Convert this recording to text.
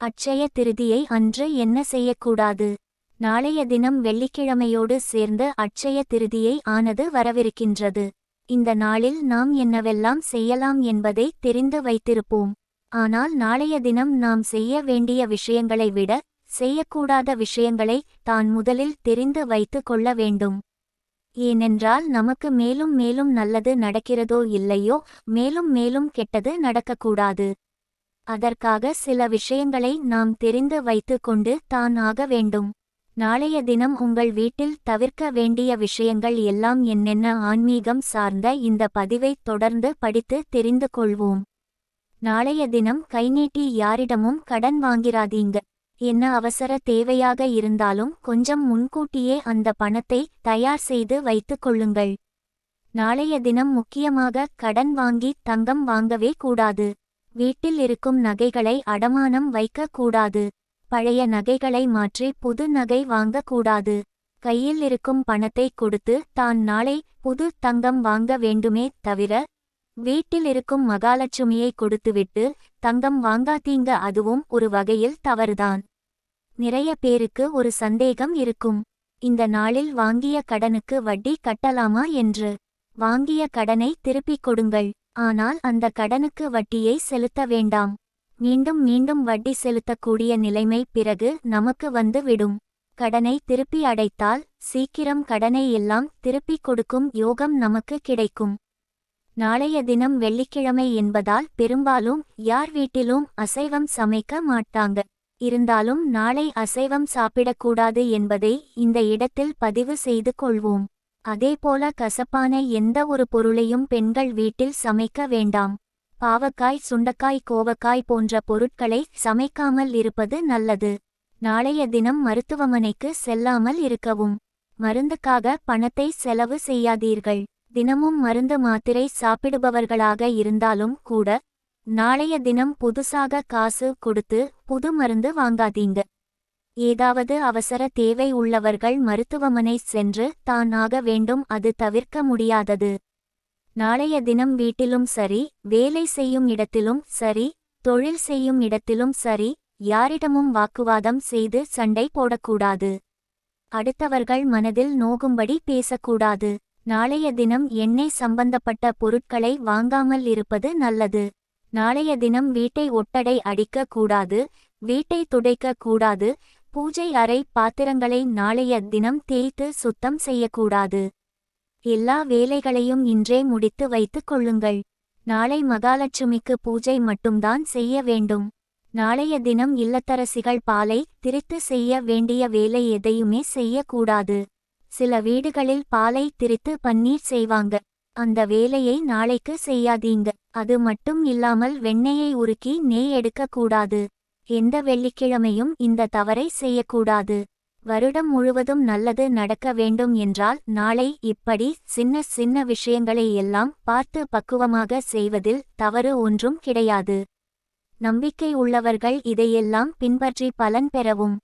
அட்சய திருதியை அன்று என்ன செய்யக்கூடாது? நாளைய தினம் வெள்ளிக்கிழமையோடு சேர்ந்து அட்சய திருதியை ஆனது வரவிருக்கின்றது. இந்த நாளில் நாம் என்னவெல்லாம் செய்யலாம் என்பதை தெரிந்து வைத்திருப்போம். ஆனால் நாளைய தினம் நாம் செய்ய வேண்டிய விஷயங்களை விட செய்யக்கூடாத விஷயங்களை தான் முதலில் தெரிந்து வைத்து கொள்ள வேண்டும். ஏனென்றால் நமக்கு மேலும் மேலும் நல்லது நடக்கிறதோ இல்லையோ மேலும் மேலும் கெட்டது நடக்கக்கூடாது. அதற்காக சில விஷயங்களை நாம் தெரிந்து வைத்து கொண்டு தான் ஆக வேண்டும். நாளைய தினம் உங்கள் வீட்டில் தவிர்க்க வேண்டிய விஷயங்கள் எல்லாம் என்னென்ன ஆன்மீகம் சார்ந்த இந்த பதிவை தொடர்ந்து படித்து தெரிந்து கொள்வோம். நாளைய தினம் கைநீட்டி யாரிடமும் கடன் வாங்கிறாதீங்க என்ன அவசர தேவையாக இருந்தாலும் கொஞ்சம் முன்கூட்டியே அந்த பணத்தை தயார் செய்து வைத்துக் கொள்ளுங்கள். நாளைய தினம் முக்கியமாக கடன் வாங்கி தங்கம் வாங்கவே கூடாது. வீட்டில் இருக்கும் நகைகளை அடமானம் வைக்க கூடாது பழைய நகைகளை மாற்றி புது நகை வாங்கக்கூடாது. கையில் இருக்கும் பணத்தை கொடுத்து தான் நாளை புது தங்கம் வாங்க வேண்டுமே தவிர வீட்டில் இருக்கும் மகாலட்சுமியை கொடுத்துவிட்டு தங்கம் வாங்காதீங்க அதுவும் ஒரு வகையில் தவறுதான். நிறைய பேருக்கு ஒரு சந்தேகம் இருக்கும். இந்த நாளில் வாங்கிய கடனுக்கு வட்டி கட்டலாமா என்று? வாங்கிய கடனை திருப்பிக் கொடுங்கள். ஆனால் அந்த கடனுக்கு வட்டியை செலுத்த வேண்டாம். மீண்டும் மீண்டும் வட்டி செலுத்தக்கூடிய நிலைமை பிறகு நமக்கு வந்து விடும் கடனை திருப்பி அடைத்தால் சீக்கிரம் கடனை எல்லாம் திருப்பிக் கொடுக்கும் யோகம் நமக்கு கிடைக்கும். நாளைய தினம் வெள்ளிக்கிழமை என்பதால் பெரும்பாலும் யார் வீட்டிலும் அசைவம் சமைக்க மாட்டாங்க. இருந்தாலும் நாளை அசைவம் சாப்பிடக்கூடாது என்பதை இந்த இடத்தில் பதிவு செய்து கொள்வோம். அதேபோல கசப்பான எந்த ஒரு பொருளையும் பெண்கள் வீட்டில் சமைக்க வேண்டாம். பாவக்காய் சுண்டக்காய் கோவக்காய் போன்ற பொருட்களை சமைக்காமல் இருப்பது நல்லது. நாளைய தினம் மருத்துவமனைக்கு செல்லாமல் இருக்கவும். மருந்துக்காக பணத்தை செலவு செய்யாதீர்கள். தினமும் மருந்து மாத்திரை சாப்பிடுபவர்களாக இருந்தாலும் கூட நாளைய தினம் புதுசாக காசு கொடுத்து புது மருந்து வாங்காதீங்க. ஏதாவது அவசர தேவை உள்ளவர்கள் மருத்துவமனை சென்று தான் ஆக வேண்டும் அது தவிர்க்க முடியாதது. நாளைய தினம் வீட்டிலும் சரி வேலை செய்யும் இடத்திலும் சரி தொழில் செய்யும் இடத்திலும் சரி யாரிடமும் வாக்குவாதம் செய்து சண்டை போடக்கூடாது. அடுத்தவர்கள் மனதில் நோகும்படி பேசக்கூடாது. நாளைய தினம் எண்ணெய் சம்பந்தப்பட்ட பொருட்களை வாங்காமல் இருப்பது நல்லது. நாளைய தினம் வீட்டை ஒட்டடை அடிக்க கூடாது வீட்டை துடைக்க கூடாது பூஜை அறை பாத்திரங்களை நாளைய தினம் தேய்த்து சுத்தம் செய்யக்கூடாது. எல்லா வேலைகளையும் இன்றே முடித்து வைத்துக் கொள்ளுங்கள். நாளை மகாலட்சுமிக்கு பூஜை மட்டும்தான் செய்ய வேண்டும். நாளைய தினம் இல்லத்தரசிகள் பாலை திரித்து செய்ய வேண்டிய வேலை எதையுமே செய்யக்கூடாது. சில வீடுகளில் பாலை திரித்து பன்னீர் செய்வாங்க. அந்த வேலையை நாளைக்கு செய்யாதீங்க. அது மட்டும் இல்லாமல் வெண்ணெயை உருக்கி நெய் எடுக்கக்கூடாது. எந்த வெள்ளிக்கிழமையும் இந்த தவறை செய்யக்கூடாது. வருடம் முழுவதும் நல்லது நடக்க வேண்டும் என்றால் நாளை இப்படி சின்ன சின்ன விஷயங்களை எல்லாம் பார்த்து பக்குவமாக செய்வதில் தவறு ஒன்றும் கிடையாது. நம்பிக்கை உள்ளவர்கள் இதையெல்லாம் பின்பற்றி பலன் பெறவும்.